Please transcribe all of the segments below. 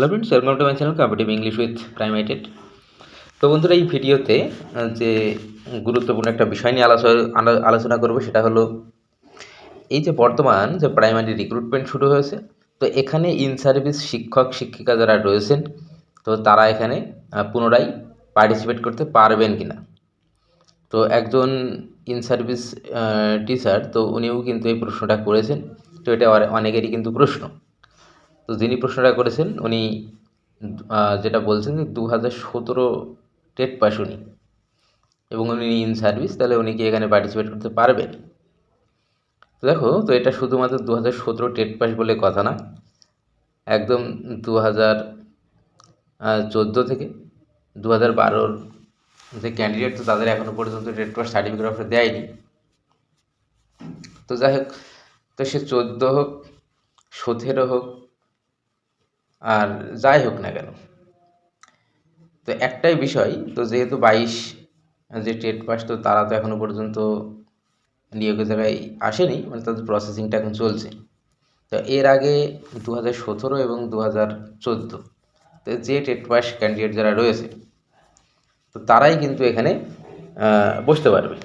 Hello friends welcome to my channel competitive English with প্রাইমেটেড তো বন্ধুরা, এই ভিডিওতে যে গুরুত্বপূর্ণ একটা বিষয় নিয়ে আলোচনা, আলো- আলোচনা করব সেটা হলো, এই যে বর্তমান যে প্রাইমারি রিক্রুটমেন্ট শুরু হয়েছে, তো এখানে ইন সার্ভিস শিক্ষক, শিক্ষিকা যারা রয়েছেন, তো তারা এখানে পুনরায় পার্টিসিপেট করতে পারবেন কি না তো একজন ইন সার্ভিস টিচার তো উনিও কিন্তু এই প্রশ্নটা করেছেন, তো এটা অনেকেরই কিন্তু প্রশ্ন। তো যিনি প্রশ্নটা করেছেন, উনি যেটা বলছেন যে দু হাজার সতেরো টেট পাস উনি। এবং উনি ইন সার্ভিস তাহলে উনি কি এখানে পার্টিসিপেট করতে পারবেন? দেখো, তো এটা শুধুমাত্র দু হাজার সতেরো টেট পাস বলে কথা না, একদম দু হাজার চোদ্দ থেকে দু হাজার বারোর যে ক্যান্ডিডেট তো তাদের এখনও পর্যন্ত টেট পাস সার্টিফিকেট দেয়নি। তো যাই হোক, তো সে চোদ্দ হোক, সতেরো হোক আর যাই হোক না কেন। তো একটাই বিষয়, তো যেহেতু বাইশ যে টেট পাস, তো তারা তো এখনও পর্যন্ত নিয়োগের জায়গায় আসেনি মানে তাদের প্রসেসিংটা এখন চলছে। তো এর আগে দু হাজার সতেরো এবং দু হাজার চোদ্দ, তো যে টেট পাস ক্যান্ডিডেট যারা রয়েছে, তো তারাই কিন্তু এখানে বসতে পারবে।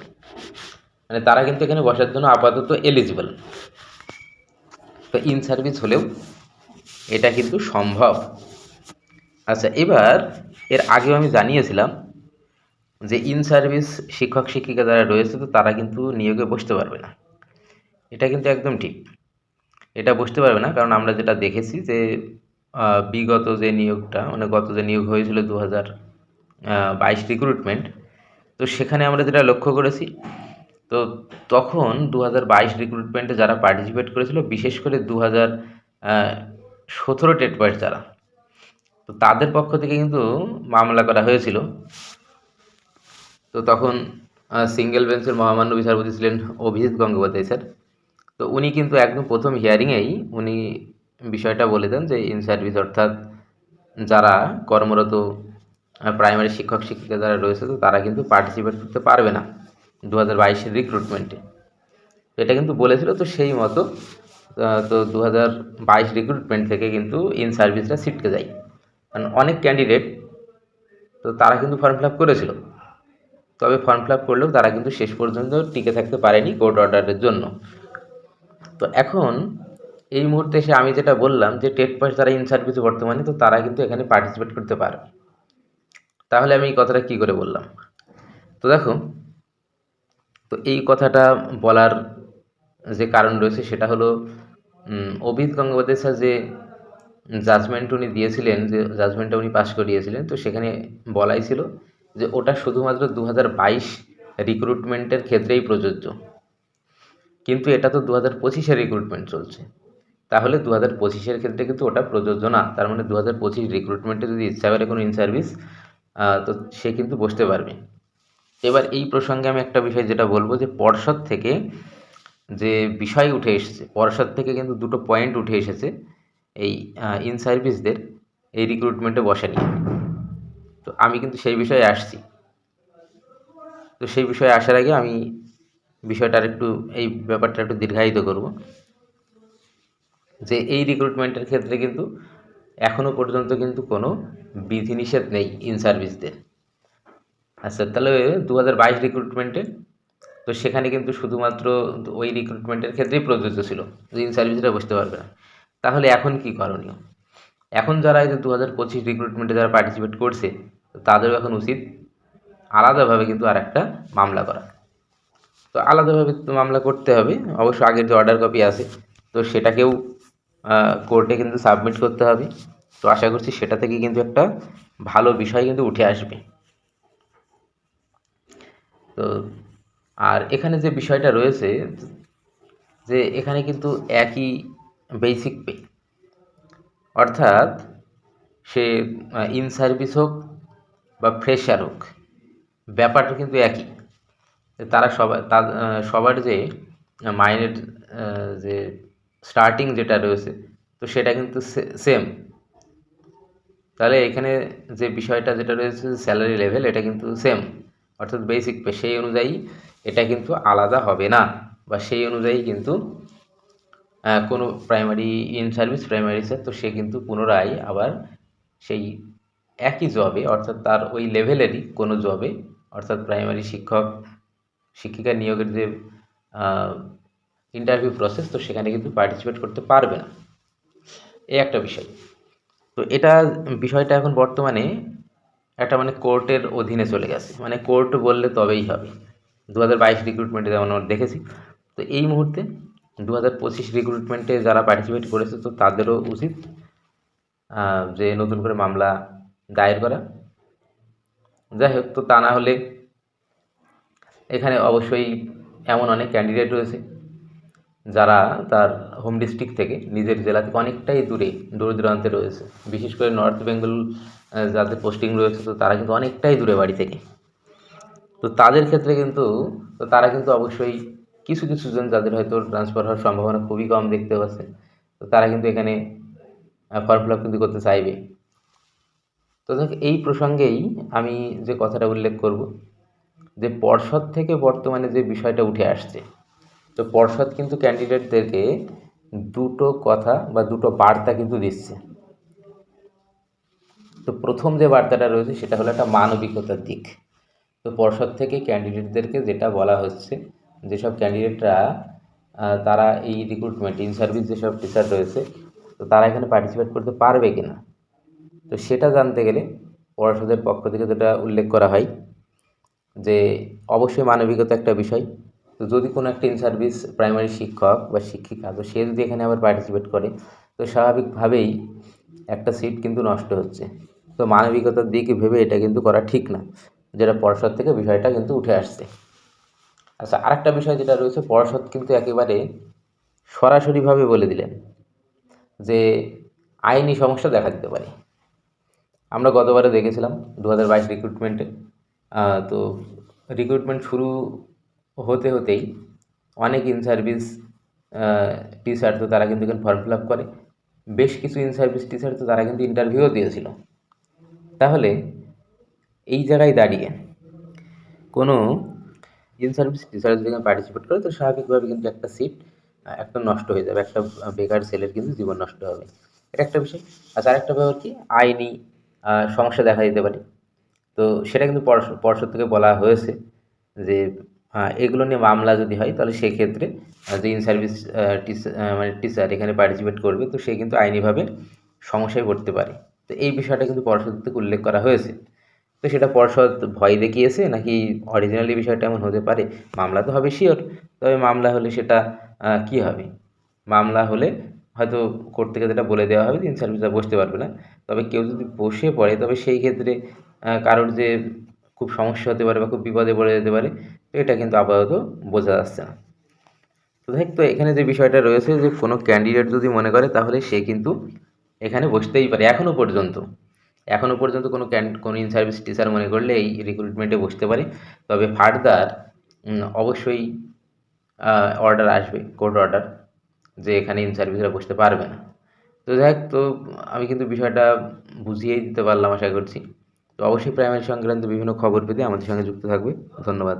মানে তারা কিন্তু এখানে বসার জন্য আপাতত এলিজিবল তো ইন সার্ভিস হলেও এটা কিন্তু সম্ভব। আচ্ছা এবার এর আগেও আমি জানিয়েছিলাম যে ইন সার্ভিস শিক্ষক, শিক্ষিকা যারা রয়েছে তো তারা কিন্তু নিয়োগে বসতে পারবে না। এটা কিন্তু একদম ঠিক। এটা বসতে পারবে না, কারণ আমরা যেটা দেখেছি যে বিগত যে নিয়োগটা মানে গত যে নিয়োগ হয়েছিল দু হাজার বাইশ রিক্রুটমেন্ট তো সেখানে আমরা যেটা লক্ষ্য করেছি, তো তখন দু হাজার বাইশ রিক্রুটমেন্টে যারা পার্টিসিপেট করেছিল, বিশেষ করে দু হাজার সতেরো টেট পাস যারা। তো তাদের পক্ষ থেকে কিন্তু মামলা করা হয়েছিল। তো তখন সিঙ্গেল বেঞ্চের মহামান্য বিচারপতি ছিলেন অভিজিৎ গঙ্গোপাধ্যায় স্যার। তো উনি কিন্তু একদম প্রথম হিয়ারিংয়েই উনি বিষয়টা বলে দেন যে, ইন সার্ভিস অর্থাৎ যারা কর্মরত প্রাইমারি শিক্ষক, শিক্ষিকা যারা রয়েছে, তো তারা কিন্তু পার্টিসিপেট করতে পারবে না। দু হাজার বাইশের রিক্রুটমেন্টে এটা কিন্তু বলেছিল, তো সেই মতো তো দু হাজার বাইশ রিক্রুটমেন্ট থেকে কিন্তু ইন সার্ভিসটা ছিটকে যায়। কারণ অনেক ক্যান্ডিডেট তো তারা কিন্তু ফর্ম ফিল আপ করেছিল। তবে ফর্ম ফিল আপ করলেও তারা কিন্তু শেষ পর্যন্ত টিকে থাকতে পারেনি কোর্ট অর্ডারের জন্য। তো এখন এই মুহূর্তে এসে আমি যেটা বললাম যে টেট পাস যারা ইন সার্ভিসে বর্তমানে, তো তারা কিন্তু এখানে পার্টিসিপেট করতে পারবে তাহলে আমি এই কথাটা কী করে বললাম? তো দেখো, তো এই কথাটা বলার যে কারণ রয়েছে সেটা হলো অভিজিৎ গঙ্গোপাধ্যায় স্যার যে জাজমেন্ট উনি দিয়েছিলেন, যে জাজমেন্টটা উনি পাশ করিয়েছিলেন, তো সেখানে বলাই ছিল যে ওটা শুধুমাত্র দু হাজার বাইশ রিক্রুটমেন্টের ক্ষেত্রেই প্রযোজ্য। কিন্তু এটা তো দু হাজার পঁচিশের রিক্রুটমেন্ট চলছে। তাহলে দু হাজার পঁচিশের ক্ষেত্রে কিন্তু ওটা প্রযোজ্য না। তার মানে দু হাজার পঁচিশ রিক্রুটমেন্টে যদি ইচ্ছা করে কোনো ইন সার্ভিস তো সে কিন্তু বসতে পারবে। এবার এই প্রসঙ্গে আমি একটা বিষয় যেটা বলব যে পর্ষদ থেকে যে বিষয় উঠে এসেছে পর্ষদ থেকে কিন্তু দুটো পয়েন্ট উঠে এসেছে এই ইন সার্ভিসদের এই রিক্রুটমেন্টে বসা নিয়ে। তো আমি কিন্তু সেই বিষয়ে আসছি। তো সেই বিষয়ে আসার আগে আমি বিষয়টার একটু, এই ব্যাপারটা একটু দীর্ঘায়িত করব। যে এই রিক্রুটমেন্টের ক্ষেত্রে কিন্তু এখনও পর্যন্ত কিন্তু কোনো বিধিনিষেধ নেই ইন সার্ভিসদের আচ্ছা তাহলে দু হাজার বাইশ রিক্রুটমেন্টে তো সেখানে কিন্তু শুধুমাত্র ওই রিক্রুটমেন্টের ক্ষেত্রেই প্রযোজ্য ছিল। ইন সার্ভিসরা বসতে পারবে না। তাহলে এখন কি করণীয়? এখন যারা এই যে দু হাজার পঁচিশ রিক্রুটমেন্টে যারা পার্টিসিপেট করছে, তাদেরও এখন উচিত আলাদাভাবে কিন্তু আর একটা মামলা করা। তো আলাদাভাবে মামলা করতে হবে। অবশ্য আগের যে অর্ডার কপি আছে, তো সেটাকেও কোর্টে কিন্তু সাবমিট করতে হবে। তো আশা করছি সেটা থেকে কিন্তু একটা ভালো বিষয় কিন্তু উঠে আসবে। তো আর এখানে যে বিষয়টা রয়েছে, যে এখানে কিন্তু একই বেসিক পে অর্থাৎ সে ইন সার্ভিস হোক বা ফ্রেশার হোক, ব্যাপারটা কিন্তু একই। তারা সবাই সবার যে, মাইনের যে স্টার্টিং যেটা রয়েছে, তো সেটা কিন্তু সেম তাহলে এখানে যে বিষয়টা যেটা রয়েছে স্যালারি লেভেল এটা কিন্তু সেম অর্থাৎ বেসিক পে সেই অনুযায়ী এটা কিন্তু আলাদা হবে না। বা সেই অনুযায়ী কিন্তু কোনো primary in service primary sir তো সে কিন্তু পুনরায় আবার সেই একই জবে অর্থাৎ তার ওই লেভেলেরই কোনো জবে অর্থাৎ প্রাইমারি শিক্ষক, শিক্ষিকা নিয়োগের যে ইন্টারভিউ প্রসেস তো সেখানে কিন্তু পার্টিসিপেট করতে পারবে না। এই একটা বিষয়। তো এটা বিষয়টা এখন বর্তমানে একটা মানে কোর্টের অধীনে চলে গেছে। মানে কোর্ট বললে তবেই হবে। দু হাজার বাইশ রিক্রুটমেন্টে যেমন আমরা দেখেছি, তো এই মুহূর্তে দু হাজার পঁচিশ রিক্রুটমেন্টে যারা পার্টিসিপেট করেছে, তো তাদেরও উচিত যে নতুন করে মামলা দায়ের করা। যাই হোক, তো তা না হলে এখানে অবশ্যই এমন অনেক ক্যান্ডিডেট রয়েছে। যারা তার হোম ডিস্ট্রিক্ট থেকে নিজের জেলা থেকে অনেকটাই দূরে দূর দূরান্তে রয়েছে। বিশেষ করে নর্থ বেঙ্গল যাদের পোস্টিং রয়েছে, তো তারা কিন্তু অনেকটাই দূরে বাড়ি থেকে। তো তাদের ক্ষেত্রে কিন্তু তারা কিন্তু অবশ্যই কিছু কিছু জন যাদের হয়তো ট্রান্সফার হওয়ার সম্ভাবনা খুবই কম দেখতে পাচ্ছে, তো তারা কিন্তু এখানে ফর্ম ফিল আপ কিন্তু করতে চাইবে। তো দেখ, এই প্রসঙ্গেই আমি যে কথাটা উল্লেখ করব, যে পর্ষদ থেকে বর্তমানে যে বিষয়টা উঠে আসছে তো পর্ষদ কিন্তু ক্যান্ডিডেটদেরকে দুটো কথা বা দুটো বার্তা কিন্তু দিচ্ছে। তো প্রথম যে বার্তাটা রয়েছে সেটা হলো একটা মানবিকতার দিক। তো পর্ষদ থেকে ক্যান্ডিডেটদেরকে যেটা বলা হচ্ছে, যেসব ক্যান্ডিডেটরা তারা এই রিক্রুটমেন্ট ইন সার্ভিস যেসব টিচার রয়েছে, তো তারা এখানে পার্টিসিপেট করতে পারবে কি না তো সেটা জানতে গেলে পর্ষদের পক্ষ থেকে যেটা উল্লেখ করা হয় যে, অবশ্যই মানবিকতা একটা বিষয়। তো যদি কোনো একটা ইন সার্ভিস প্রাইমারি শিক্ষক বা শিক্ষিকা, তো সে যদি এখানে আবার পার্টিসিপেট করে, তো স্বাভাবিকভাবেই একটা সিট কিন্তু নষ্ট হচ্ছে। তো মানবিকতার দিকে ভেবে এটা কিন্তু করা ঠিক না, যেটা পর্ষদ থেকে বিষয়টা কিন্তু উঠে আসছে। আচ্ছা আরেকটা বিষয় যেটা রয়েছে, পর্ষদ কিন্তু একেবারে সরাসরিভাবে বলে দিলেন যে আইনি সমস্যা দেখা দিতে পারে। আমরা গতবারে দেখেছিলাম, দু হাজার বাইশ রিক্রুটমেন্টে তো রিক্রুটমেন্ট শুরু হতে হতেই অনেক ইন সার্ভিস টিচার তো তারা কিন্তু এখানে ফর্ম ফিল আপ করে। বেশ কিছু ইন সার্ভিস টিচার তো তারা কিন্তু ইন্টারভিউও দিয়েছিল। তাহলে এই জায়গায় দাঁড়িয়ে কোনো ইন সার্ভিস টিচার যদি পার্টিসিপেট করে, তো স্বাভাবিকভাবে কিন্তু একটা সিট একটা নষ্ট হয়ে যাবে, একটা বেকার ছেলের কিন্তু জীবন নষ্ট হবে। এটা একটা বিষয়। আচ্ছা আরেকটা ব্যাপার কি, আইনি সমস্যা দেখা দিতে পারে। তো সেটা কিন্তু পর্ষ- পর্ষদ থেকে বলা হয়েছে যে এগুলো নিয়ে মামলা যদি হয়, তাহলে সেক্ষেত্রে যে ইন সার্ভিস মানে টিচার এখানে পার্টিসিপেট করবে, তো সে কিন্তু আইনিভাবে সমস্যায় পড়তে পারে। তো এই বিষয়টা কিন্তু পর্ষদ থেকে উল্লেখ করা হয়েছে। তো সেটা পর্ষদ ভয় দেখিয়েছে, নাকি অরিজিনালি বিষয়টা এমন হতে পারে? মামলা তো হবে শিওর তবে মামলা হলে সেটা কি হবে? মামলা হলে হয়তো কোর্ট থেকে যেটা বলে দেওয়া হবে ইন সার্ভিসটা বসতে পারবে না। তবে কেউ যদি বসে পড়ে, তবে সেই ক্ষেত্রে কারোর যে খুব সমস্যা হতে পারে বা খুব বিপদে পড়ে যেতে পারে তো এটা কিন্তু আপাতত বোঝা যাচ্ছে না। তো দেখ, তো এখানে যে বিষয়টা রয়েছে যে কোনো ক্যান্ডিডেট যদি মনে করে, তাহলে সে কিন্তু এখানে বসতেই পারে এখনও পর্যন্ত। এখনও পর্যন্ত কোনো কোনো ইন সার্ভিস টিচার মনে করলে এই রিক্রুটমেন্টে বসতে পারে। তবে ফার্দার অবশ্যই অর্ডার আসবে কোর্ট অর্ডার যে এখানে ইন সার্ভিসরা বসতে পারবে না। তো দেখ, তো আমি কিন্তু বিষয়টা বুঝিয়েই দিতে পারলাম আশা করছি। তো অবশ্যই প্রাইমারি সংক্রান্ত বিভিন্ন খবর পেতে আমাদের সঙ্গে যুক্ত থাকবে। ধন্যবাদ।